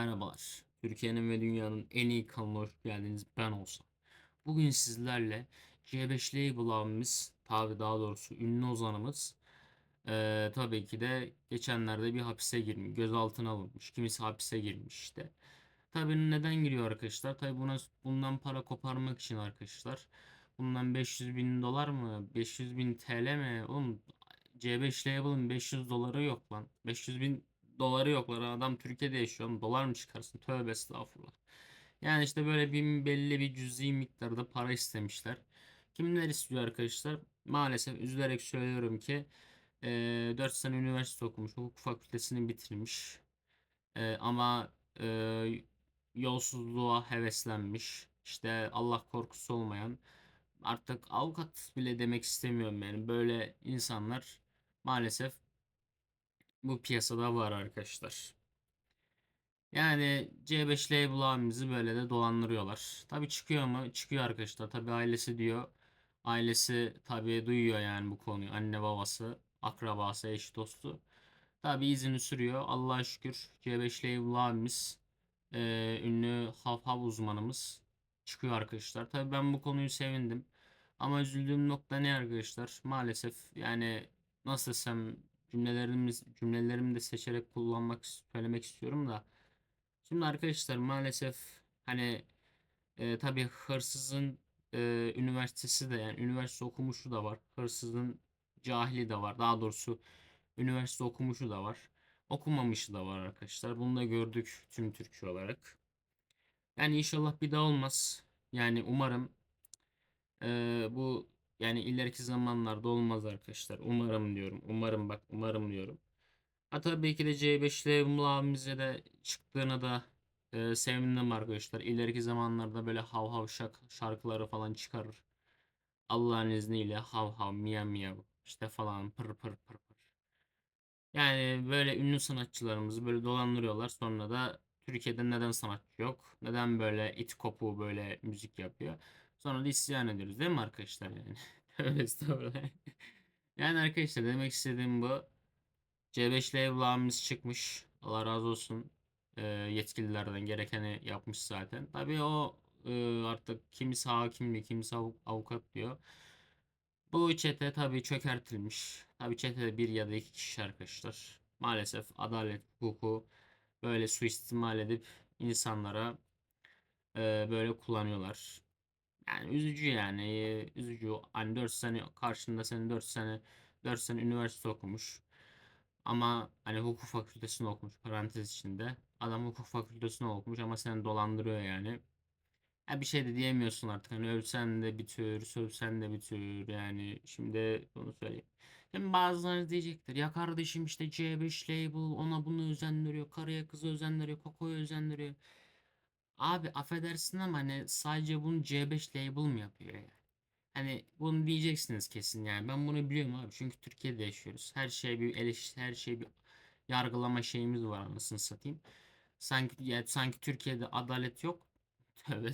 Merhabalar. Türkiye'nin ve dünyanın en iyi kanalına hoş geldiniz. Ben olsam. Bugün sizlerle C5 Label abimiz, tabi daha doğrusu ünlü ozanımız eee, tabii ki de geçenlerde bir hapise girmiş, gözaltına alınmış. Kimisi hapise girmiş işte. Tabii neden giriyor arkadaşlar? Tabii buna bundan para koparmak için arkadaşlar. Bundan 500 bin dolar mı? 500 bin TL mi? Oğlum C5 Label'ın 500 doları yok lan. 500 bin doları yok lan. Adam Türkiye'de yaşıyor. Dolar mı çıkarsın? Tövbe estağfurullah. Yani işte böyle bir belli bir cüzi miktarda para istemişler. Kimler istiyor arkadaşlar? Maalesef üzülerek söylüyorum ki eee 4 sene üniversite okumuş. Hukuk fakültesini bitirmiş. Ama yolsuzluğa heveslenmiş. İşte Allah korkusu olmayan artık avukat bile demek istemiyorum yani. Böyle insanlar maalesef bu piyasada var arkadaşlar. Yani C5 Label abimizi böyle de dolandırıyorlar. Tabi çıkıyor mu? Çıkıyor arkadaşlar. Tabi ailesi diyor. Ailesi tabi duyuyor yani bu konuyu. Anne babası, akrabası, eş dostu. Tabi izini sürüyor. Allah'a şükür C5 Label abimiz e, ünlü hav hav uzmanımız çıkıyor arkadaşlar. Tabi ben bu konuyu sevindim. Ama üzüldüğüm nokta ne arkadaşlar? Maalesef yani nasıl desem cümlelerimiz cümlelerimi de seçerek kullanmak söylemek istiyorum da. Şimdi arkadaşlar maalesef hani e, tabii hırsızın e, üniversitesi de yani üniversite okumuşu da var. Hırsızın cahili de var. Daha doğrusu üniversite okumuşu da var. Okumamışı da var arkadaşlar. Bunu da gördük tüm Türkiye olarak. Yani inşallah bir daha olmaz. Yani umarım e, bu yani ileriki zamanlarda olmaz arkadaşlar. Umarım diyorum. Umarım bak umarım diyorum. Ha tabii ki de C5'le abimize de çıktığına da e, sevindim arkadaşlar. İleriki zamanlarda böyle hav hav şak şarkıları falan çıkarır. Allah'ın izniyle hav hav miyav miyav işte falan pır pır pır pır. Yani böyle ünlü sanatçılarımızı böyle dolandırıyorlar. Sonra da Türkiye'de neden sanatçı yok? Neden böyle it kopu böyle müzik yapıyor? Sonra da isyan ediyoruz değil mi arkadaşlar yani? Tövbe estağfurullah. Yani arkadaşlar demek istediğim bu. C5'le evlamımız çıkmış. Allah razı olsun. Ee, yetkililerden gerekeni yapmış zaten. Tabii o e, artık kimisi hakimli, kimisi avu- avukat diyor. Bu çete tabii çökertilmiş. Tabii çetede bir ya da iki kişi arkadaşlar. Maalesef adalet hukuku böyle suistimal edip insanlara e, böyle kullanıyorlar. Yani üzücü yani. Üzücü. Hani 4 sene karşında senin 4 sene 4 sene üniversite okumuş. Ama hani hukuk fakültesini okumuş parantez içinde. Adam hukuk fakültesini okumuş ama seni dolandırıyor yani. Ya bir şey de diyemiyorsun artık. Hani ölsen de bir tür, sövsen de bir tür. Yani şimdi bunu söyleyeyim. Şimdi bazıları diyecektir. Ya kardeşim işte C5 label ona bunu özendiriyor. Karıya kızı özendiriyor. Kokoya özendiriyor. Abi affedersin ama hani sadece bunu C5 label mı yapıyor yani? Hani bunu diyeceksiniz kesin yani. Ben bunu biliyorum abi. Çünkü Türkiye'de yaşıyoruz. Her şey bir eleştiri, her şey bir yargılama şeyimiz var anasını satayım. Sanki ya, sanki Türkiye'de adalet yok. Tövbe.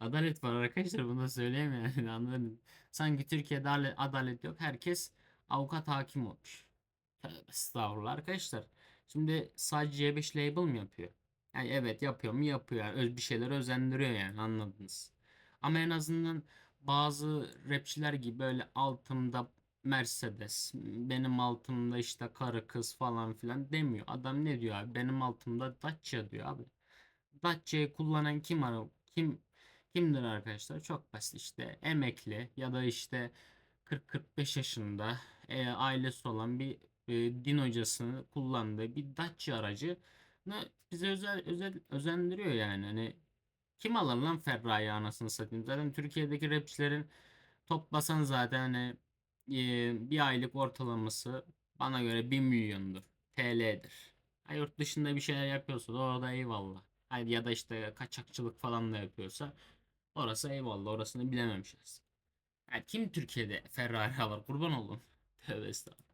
Adalet var arkadaşlar bunu da söyleyeyim yani anladın. Sanki Türkiye'de ale- adalet yok. Herkes avukat hakim olmuş. Tövbe estağfurullah arkadaşlar. Şimdi sadece C5 label mi yapıyor? Yani evet yapıyor mu yapıyor. Yani öz bir şeyler özendiriyor yani anladınız. Ama en azından bazı rapçiler gibi böyle altımda Mercedes, benim altımda işte karı kız falan filan demiyor. Adam ne diyor abi? Benim altımda Dacia diyor abi. Dacia'yı kullanan kim ara kim kimdir arkadaşlar? Çok basit işte emekli ya da işte 40-45 yaşında e, ailesi olan bir e, din hocasını kullandığı bir Dacia aracı bize özel, özel özendiriyor yani. Hani kim alır lan Ferrari anasını satayım. Zaten Türkiye'deki rapçilerin toplasan zaten hani e, bir aylık ortalaması bana göre 1 milyondur. TL'dir. Ha, yurt dışında bir şeyler yapıyorsa da orada eyvallah. Hayır ya da işte kaçakçılık falan da yapıyorsa orası eyvallah. Orasını bilememişiz. Yani kim Türkiye'de Ferrari alır kurban olun. Tövbe estağfurullah.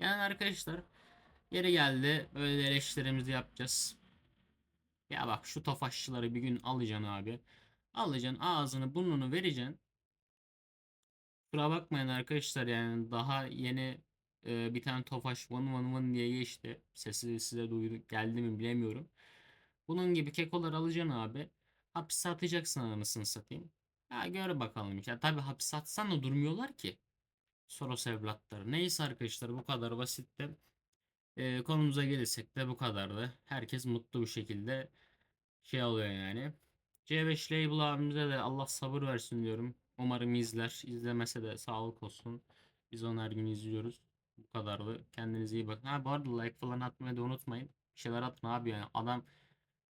Yani arkadaşlar yeri geldi böyle eleştirimizi yapacağız. Ya bak şu tofaşçıları bir gün alacaksın abi. Alacaksın ağzını burnunu vereceksin. Kusura bakmayın arkadaşlar yani daha yeni e, bir tane tofaş vın vın vın diye geçti. Sesi size duydu geldi mi bilemiyorum. Bunun gibi kekolar alacaksın abi. Hapise atacaksın anasını satayım. Ya gör bakalım. Ya tabii hapise atsan da durmuyorlar ki. Soros evlatları. Neyse arkadaşlar bu kadar basitti. Ee, konumuza gelirsek de bu kadardı. Herkes mutlu bir şekilde şey oluyor yani. C5 Label abimize de Allah sabır versin diyorum. Umarım izler. İzlemese de sağlık olsun. Biz onu her gün izliyoruz. Bu kadardı. Kendinize iyi bakın. Ha bu arada like falan atmayı da unutmayın. Bir şeyler atın abi yani. Adam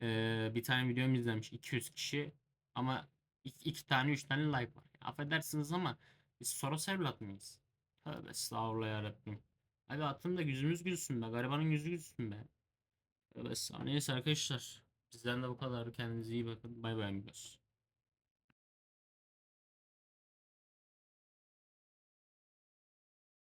eee, bir tane videomu izlemiş. 200 kişi ama iki, iki tane 3 tane like var. Affedersiniz ama biz Soros evlat mıyız? Tövbe estağfurullah yarabbim. Hadi atın da yüzümüz gülsün be. Garibanın yüzü gülsün be. Estağfurullah. Neyse arkadaşlar. Bizden de bu kadar. Kendinize iyi bakın. Bay bay amigos.